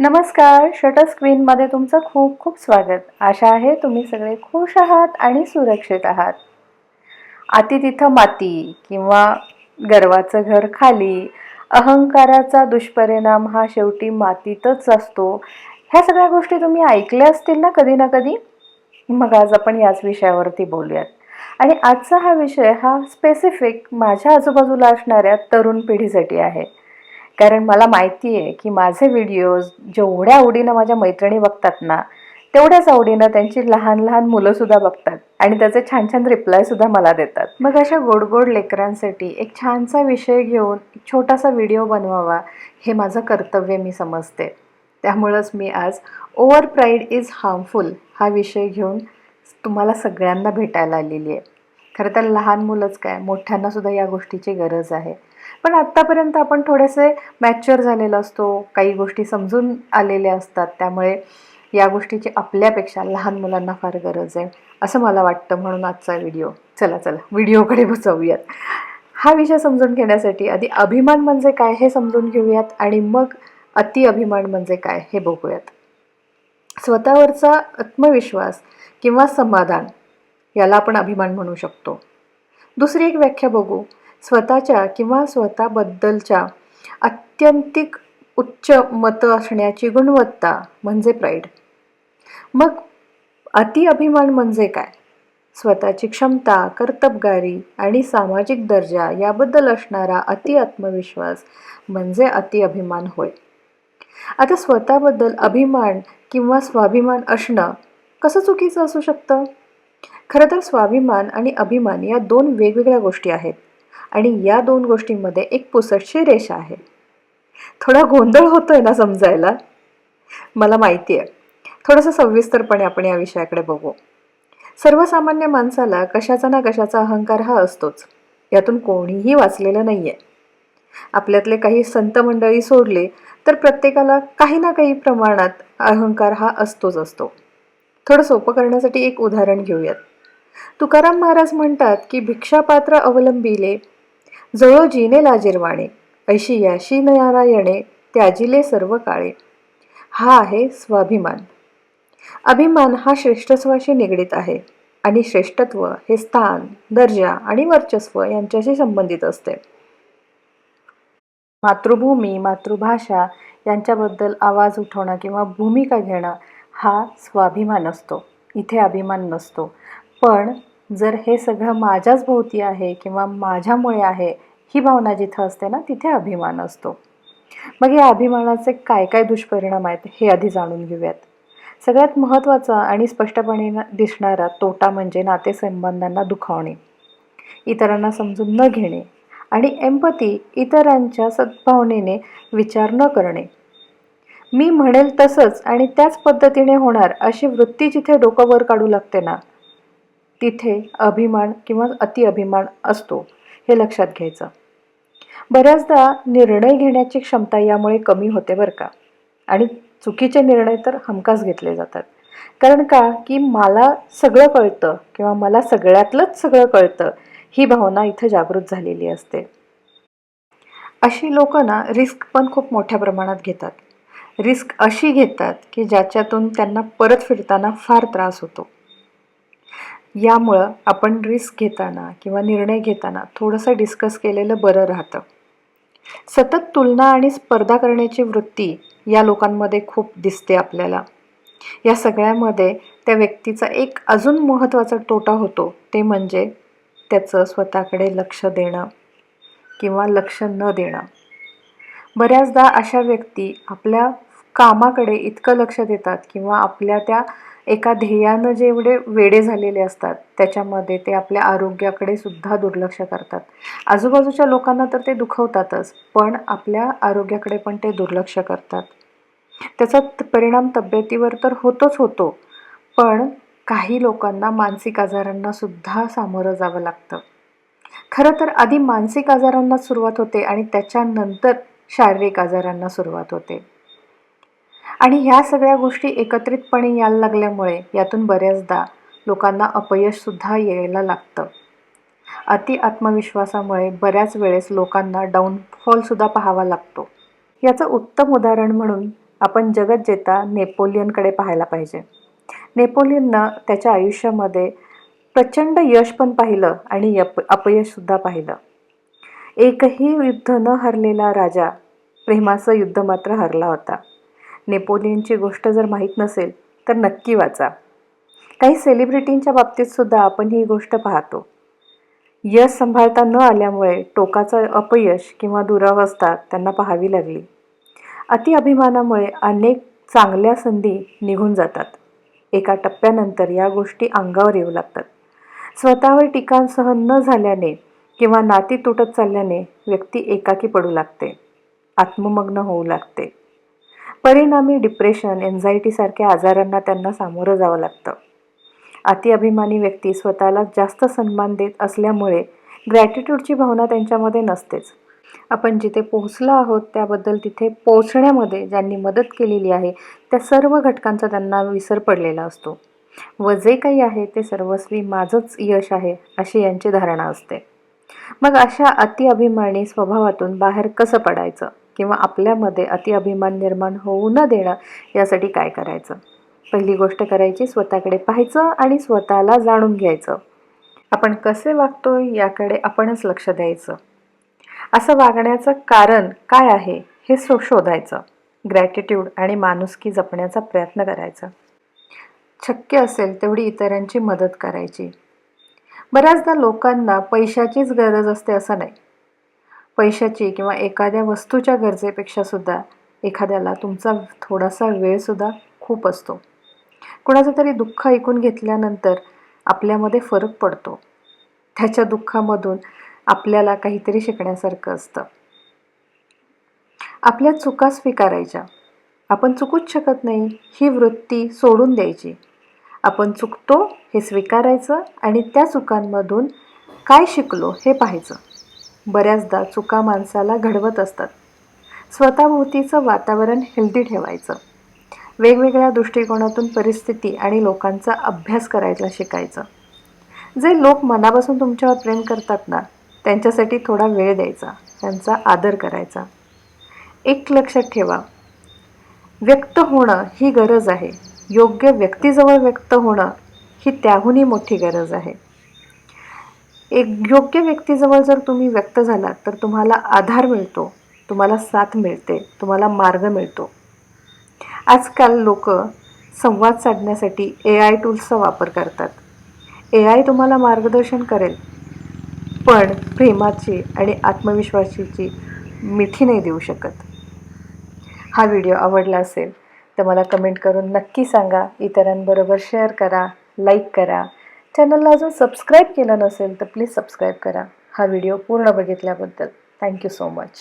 नमस्कार शटर स्क्रीनमध्ये तुमचं खूप खूप स्वागत. आशा आहे तुम्ही सगळे खुश आहात आणि सुरक्षित आहात. आती तिथं माती किंवा गर्वाचं घर खाली अहंकाराचा दुष्परिणाम हा शेवटी मातीतच असतो. ह्या सगळ्या गोष्टी तुम्ही ऐकल्या असतील ना कधी ना कधी? मग आज आपण याच विषयावरती बोलूयात. आणि आजचा हा विषय हा स्पेसिफिक माझ्या आजूबाजूला असणाऱ्या तरुण पिढीसाठी आहे. कारण मला माहिती आहे की माझे व्हिडिओज जेवढ्या आवडीनं माझ्या मैत्रिणी बघतात ना तेवढ्याच आवडीनं त्यांची लहान लहान मुलंसुद्धा बघतात आणि त्याचे छान छान रिप्लायसुद्धा मला देतात. मग अशा गोड गोड लेकरांसाठी एक छानसा विषय घेऊन एक छोटासा व्हिडिओ बनवावा हे माझं कर्तव्य मी समजते. त्यामुळंच मी आज ओव्हर प्राईड इज हार्मफुल हा विषय घेऊन तुम्हाला सगळ्यांना भेटायला आलेली आहे. खरं तर लहान मुलंच काय मोठ्यांनासुद्धा या गोष्टीची गरज आहे. पण आत्तापर्यंत आपण थोडेसे मॅच्युअर झालेलो असतो काही गोष्टी समजून आलेल्या असतात त्यामुळे या गोष्टीची आपल्यापेक्षा लहान मुलांना फार गरज आहे असं मला वाटतं म्हणून आजचा व्हिडिओ. चला चला व्हिडिओकडे बसवूयात. हा विषय समजून घेण्यासाठी आधी अभिमान म्हणजे काय हे समजून घेऊयात आणि मग अति अभिमान म्हणजे काय हे बघूयात. स्वतःवरचा आत्मविश्वास किंवा समाधान याला आपण अभिमान म्हणू शकतो. दुसरी एक व्याख्या बघू. स्वतःच्या किंवा स्वतःबद्दलच्या अत्यंतिक उच्च मतं असण्याची गुणवत्ता म्हणजे प्राईड मग अति अभिमान म्हणजे काय? स्वतःची क्षमता कर्तबगारी आणि सामाजिक दर्जा याबद्दल असणारा अति आत्मविश्वास म्हणजे अति अभिमान होय. आता स्वतःबद्दल अभिमान किंवा स्वाभिमान असणं कसं चुकीचं असू शकतं? खरं तर स्वाभिमान आणि अभिमान या दोन वेगवेगळ्या गोष्टी आहेत. आणि या दोन गोष्टींमध्ये एक पुसटशी रेषा आहे. थोडा गोंधळ होतो आहे ना समजायला? मला माहिती आहे. थोडंसं सविस्तरपणे आपण या विषयाकडे बघू. सर्वसामान्य माणसाला कशाचा ना कशाचा अहंकार हा असतोच. यातून कोणीही वाचलेलं नाही आहे आपल्यातले काही संत मंडळी सोडले तर प्रत्येकाला काही ना काही प्रमाणात अहंकार हा असतोच असतो. थोडं सोपं करण्यासाठी एक उदाहरण घेऊयात. तुकाराम महाराज म्हणतात की भिक्षापात्र अवलंबिले जळो जिने लाजिरवाणे ऐशी याशी नारायणे त्याजिले सर्व काळे. हा आहे स्वाभिमान. अभिमान हा श्रेष्ठत्वाशी निगडीत आहे आणि श्रेष्ठत्व हे स्थान दर्जा आणि वर्चस्व यांच्याशी संबंधित असते. मातृभूमी मातृभाषा यांच्याबद्दल आवाज उठवणं किंवा भूमिका घेणं हा स्वाभिमान असतो. इथे अभिमान नसतो. पण जर हे सगळं माझ्याच भोवती आहे किंवा माझ्यामुळे आहे ही भावना जिथं असते ना तिथे अभिमान असतो. मग या अभिमानाचे काय काय दुष्परिणाम आहेत हे आधी जाणून घेऊयात. सगळ्यात महत्त्वाचा आणि स्पष्टपणे दिसणारा तोटा म्हणजे नातेसंबंधांना दुखावणे इतरांना समजून न घेणे आणि एम्पती इतरांच्या सद्भावनेने विचार न करणे. मी म्हणेल तसंच आणि त्याच पद्धतीने होणार अशी वृत्ती जिथे डोकं वर काढू लागते ना तिथे अभिमान किंवा अतिअभिमान असतो हे लक्षात घ्यायचं. बऱ्याचदा निर्णय घेण्याची क्षमता यामुळे कमी होते बरं का. आणि चुकीचे निर्णय तर हमखास घेतले जातात. कारण का? की मला सगळं कळतं किंवा मला सगळ्यातलंच सगळं कळतं ही भावना इथं जागृत झालेली असते. अशी लोक ना रिस्क पण खूप मोठ्या प्रमाणात घेतात. रिस्क अशी घेतात की ज्याच्यातून त्यांना परत फिरताना फार त्रास होतो. यामुळं आपण रिस्क घेताना किंवा निर्णय घेताना थोडंसं डिस्कस केलेलं बरं राहतं. सतत तुलना आणि स्पर्धा करण्याची वृत्ती या लोकांमध्ये खूप दिसते आपल्याला. या सगळ्यामध्ये त्या व्यक्तीचा एक अजून महत्त्वाचा तोटा होतो ते म्हणजे त्याचं स्वतःकडे लक्ष देणं किंवा लक्ष न देणं. बऱ्याचदा अशा व्यक्ती आपल्या कामाकडे इतकं लक्ष देतात किंवा आपल्या त्या एका ध्येयानं जेवढे वेडे झालेले असतात त्याच्यामध्ये ते आपल्या आरोग्याकडे सुद्धा दुर्लक्ष करतात. आजूबाजूच्या लोकांना तर ते दुखवतातच पण आपल्या आरोग्याकडे पण ते दुर्लक्ष करतात. त्याचा परिणाम तब्येतीवर तर होतोच होतो पण काही लोकांना मानसिक आजारांना सुद्धा सामोरं जावं लागतं. खरं तर आधी मानसिक आजारांना सुरुवात होते आणि त्याच्यानंतर शारीरिक आजारांना सुरुवात होते. आणि ह्या सगळ्या गोष्टी एकत्रितपणे यायला लागल्यामुळे यातून बऱ्याचदा लोकांना अपयशसुद्धा यायला लागतं. अति आत्मविश्वासामुळे बऱ्याच वेळेस लोकांना डाऊनफॉलसुद्धा पाहावा लागतो. याचं उत्तम उदाहरण म्हणून आपण जगत जेता नेपोलियनकडे पाहायला पाहिजे. नेपोलियननं त्याच्या आयुष्यामध्ये प्रचंड यश पण पाहिलं आणि अप अपयशसुद्धा पाहिलं. एकही युद्ध न हरलेला राजा प्रेमाचं युद्ध मात्र हरला होता. नेपोलियनची गोष्ट जर माहीत नसेल तर नक्की वाचा. काही सेलिब्रिटींच्या बाबतीतसुद्धा आपण ही गोष्ट पाहतो. यश सांभाळता न आल्यामुळे टोकाचं अपयश किंवा दुरावस्था त्यांना पाहावी लागली. अति अभिमानामुळे अनेक चांगल्या संधी निघून जातात. एका टप्प्यानंतर या गोष्टी अंगावर येऊ लागतात. स्वतःवर टीका सहन न झाल्याने किंवा नाती तुटत चालल्याने व्यक्ती एकाकी पडू लागते. आत्ममग्न होऊ लागते. परिणामी डिप्रेशन एन्झायटीसारख्या आजारांना त्यांना सामोरं जावं लागतं. अति अभिमानी व्यक्ती स्वतःला जास्त सन्मान देत असल्यामुळे ग्रॅटिट्यूडची भावना त्यांच्यामध्ये नसतेच. आपण जिथे पोहोचलो आहोत त्याबद्दल तिथे पोहोचण्यामध्ये ज्यांनी मदत केलेली आहे त्या सर्व घटकांचा त्यांना विसर पडलेला असतो. व जे काही आहे ते सर्वस्वी माझंच यश आहे अशी यांची धारणा असते. मग अशा अति अभिमानी स्वभावातून बाहेर कसं पडायचं? किंवा आपल्यामध्ये अति अभिमान निर्माण होऊ न देणं यासाठी काय करायचं? पहिली गोष्ट करायची स्वतःकडे पाहायचं आणि स्वतःला जाणून घ्यायचं. आपण कसे वागतो याकडे आपणच लक्ष द्यायचं. असं वागण्याचं कारण काय आहे हे सो शोधायचं. ग्रॅटिट्यूड आणि माणुसकी जपण्याचा प्रयत्न करायचा. शक्य असेल तेवढी इतरांची मदत करायची. बऱ्याचदा लोकांना पैशाचीच गरज असते असं नाही. पैशाची किंवा एखाद्या वस्तूच्या गरजेपेक्षा सुद्धा एखाद्याला तुमचा थोडासा वेळसुद्धा खूप असतो. कुणाचं तरी दुःख ऐकून घेतल्यानंतर आपल्यामध्ये फरक पडतो. त्याच्या दुःखामधून आपल्याला काहीतरी शिकण्यासारखं असतं. आपल्या चुका स्वीकारायच्या. आपण चुकूच शकत नाही ही वृत्ती सोडून द्यायची. आपण चुकतो हे स्वीकारायचं आणि त्या चुकांमधून काय शिकलो हे पाहायचं. बऱ्याचदा चुका माणसाला घडवत असतात. स्वतःभोवतीचं वातावरण हेल्दी ठेवायचं. वेगवेगळ्या दृष्टिकोनातून परिस्थिती आणि लोकांचा अभ्यास करायला शिकायचं. जे लोक मनापासून तुमच्यावर प्रेम करतात ना त्यांच्यासाठी थोडा वेळ द्यायचा त्यांचा आदर करायचा. एक लक्षात ठेवा. व्यक्त होणं ही गरज आहे. योग्य व्यक्तीजवळ व्यक्त होणं ही त्याहूनही मोठी गरज आहे. एक योग्य व्यक्तीजवळ जर तुम्ही व्यक्त झालात तर तुम्हाला आधार मिळतो तुम्हाला साथ मिळते तुम्हाला मार्ग मिळतो. आजकाल लोक संवाद साधण्यासाठी ए आय टूल्सचा वापर करतात. ए आय तुम्हाला मार्गदर्शन करेल पण प्रेमाची आणि आत्मविश्वासाची मिठी नाही देऊ शकत. हा व्हिडिओ आवडला असेल तर मला कमेंट करून नक्की सांगा. इतरांबरोबर शेअर करा लाईक करा. चॅनलला अजून सबस्क्राईब केलं नसेल तर प्लीज सबस्क्राईब करा. हा व्हिडिओ पूर्ण बघितल्याबद्दल. Thank you so much